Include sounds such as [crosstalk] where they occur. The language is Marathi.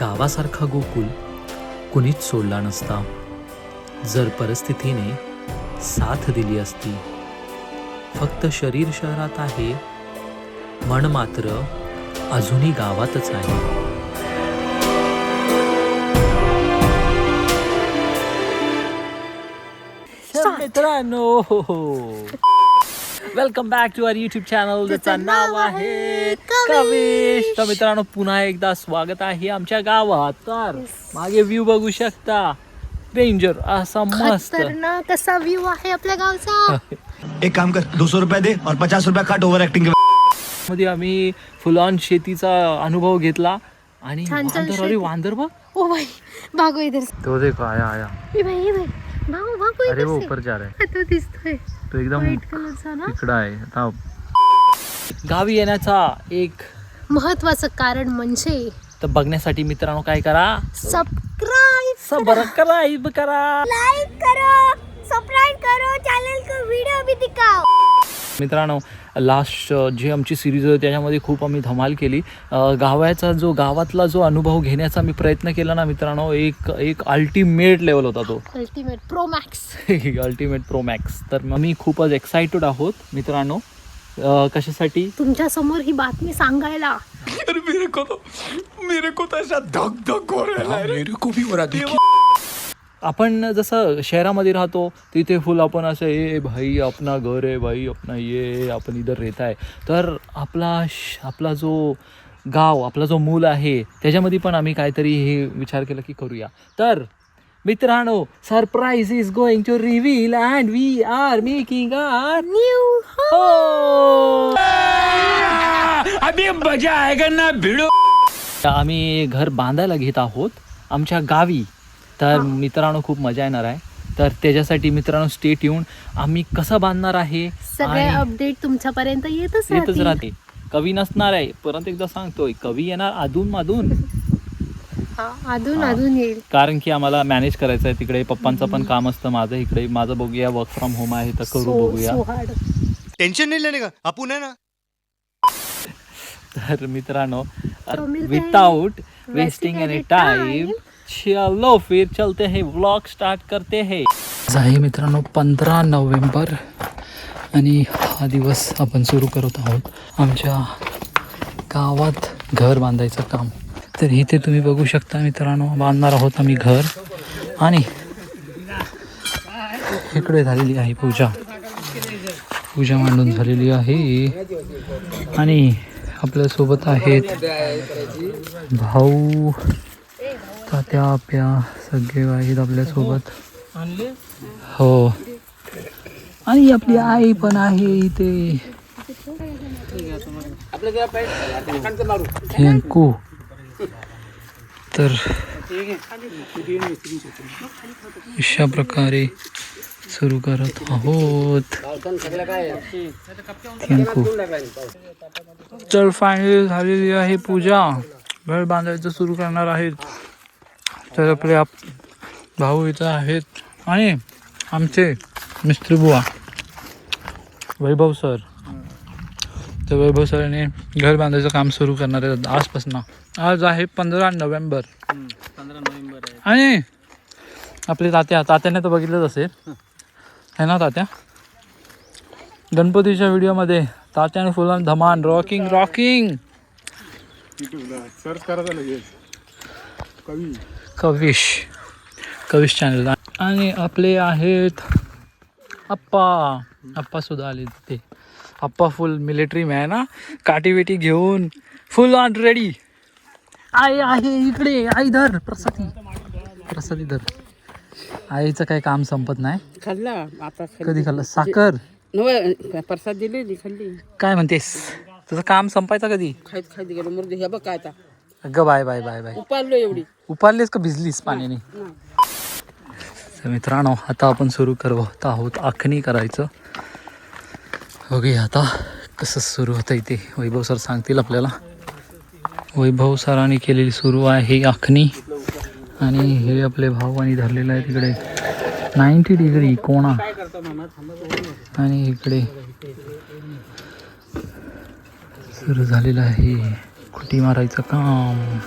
गावासारखा गोकुल कुणीच सोडला नसता. जर परिस्थितीने साथ दिली असती. फक्त शरीर शहरात आहे मन मात्र अजूनही गावातच आहे. मित्रांनो हो, हो. Welcome back to our YouTube channel ज्याचं नाव आहे कविश. तर मित्रांनो पुन्हा एकदा स्वागत आहे आमच्या गावात. तर मागे व्ह्यू बघू शकता. डेंजर असा मस्त. खतरनाक असा व्ह्यू आहे आपल्या गावचा. [laughs] एक काम कर दो सौ रुपया दे और पचास रुपया काट ओवर एक्टिंग के मध्ये आम्ही फुल ऑन शेतीचा अनुभव घेतला. आणि छान छान वांदर अरे शेती. वांदर बघ. ओ भाई भागो इधर. तो देखो आया आया. ए भाई ए भाई अरे वो. ऊपर जा रहा है आता दिसतोय. तो एकदम इकडं आहे. आता गावी येण्याचा एक महत्वाचं कारण म्हणजे तर बघण्यासाठी मित्रांनो काय करा? सबस्क्राईब सबस्क्राईब करा. लाइक करो. सबस्क्राइब करो. चैनल को वीडियो भी दिखाओ मित्रांनो लास्ट जी आमची सिरीज होती त्याच्यामध्ये खूप आम्ही धमाल केली. गावाचा जो गावातला जो अनुभव घेण्याचा मी प्रयत्न केला ना मित्रांनो एक एक अल्टिमेट लेवल होता तो. Ultimate pro max ultimate pro max तर मी खूपच एक्सायटेड आहोत मित्रांनो. कशासाठी? तुमच्यासमोर ही बातमी सांगायला. अरे मेरे को तो मेरे को तो ऐसा धक धक हो रहा है. मेरे को भी हो रहा देखिए. आपण जसं शहरामध्ये राहतो तिथे फुल आपण असं ए भाई अपना घर आहे भाई अपना ये आपण इधर रेत आहे तर आपला श- आपला जो गाव आपला जो मूल आहे त्याच्यामध्ये पण आम्ही काहीतरी हे विचार केला की करूया. तर मित्रांनो surprise is going to reveal and we are making our new हो अभी मजा आएगा ना भिड़ो। आम्ही घर बांधायला घेत आहोत. आमच्या गावी तर मित्रांनो खूप मजा येणार आहे. तर त्याच्यासाठी मित्रांनो स्टेट येऊन आम्ही कसं बांधणार आहे? सगळे अपडेट तुमच्यापर्यंत येतच येतच राहतील. राहते कवी नसणार आहे. परत एकदा सांगतोय कवी येणार अधून मधून. हा, अधून हा. अधून येईल. कारण की आम्हाला मॅनेज करायचं आहे. तिकडे पप्पांचं पण काम असतं माझं इकडे माझं बघूया वर्क फ्रॉम होम आहे तर करू बघूया. टेंशन नहीं लेने का? अपुन है ना? तर मित्रांनो हैं विदाउट वेस्टिंग एनी टाइम. चलो फिर चलते हैं व्लॉग स्टार्ट करते हैं। आहे मित्रांनो पंधरा नोव्हेंबर आणि हा दिवस आपण सुरू करत आहोत. आमच्या गावात घर बांधायचं काम. तर इथे तुम्ही बघू शकता मित्रांनो बांधणार आहोत आम्ही घर. आणि इकडे झालेली आहे पूजा. पूजा मांडून झालेली आहे. आणि आपल्यासोबत आहेत भाऊ तात्या आप्या सगळे आहेत आपल्यासोबत हो. आणि आपली आई पण आहे इथे. थँकू तर अशा प्रकारे सुरू करत आहोत. थँक्यू चल फायनली झालेली आहे पूजा. घर बांधायचं सुरू करणार आहेत. तर आपले आप भाऊ इथं आहेत. आणि आमचे मिस्त्री बुवा. वैभव सर. तर वैभव सरने घर बांधायचं काम सुरू करणार आहेत आजपासून. आज आहे पंधरा नोव्हेंबर. आणि आपले तात्या तात्याने तर बघितलंच असेल. है ना तात्या? गणपतीच्या व्हिडिओमध्ये तात्याने फुलान धमान rocking rocking Kavish. Kavish channel आणि आपले आहेत आप्पा. सुद्धा आले तिथे. आप्पा फुल मिलिटरी मॅन ना काठी बिटी घेऊन फुल ऑन रेडी आई आहे इकडे. आई धर. प्रसादी. प्रसादी धर. आईचं काही काम संपत नाही. खाल्ला. आता कधी खाल्लं? साखर. प्रसाद दिलेली खाल्ली. काय म्हणतेस? तुझं काम संपायचं कधी? खायत खायत गेलो. मग हे बघ काय आता. अगं बाय बाय बाय बाय. उपारलो एवढी. उपारलीस का भिजलीस पाण्याने? तर मित्रांनो आता आपण सुरू करत आहोत आखणी करायचं. बघूया आता कसं सुरू होतं इथे वैभव सर सांगतील आपल्याला. वैभव सरांनी केलेली सुरू आहे आखणी. आणि हे आपले भाऊ आणि धरलेलं आहे तिकडे. नाईंटी डिग्री कोणा. आणि इकडे सुरू झालेलं आहे खुटी मारायचं काम.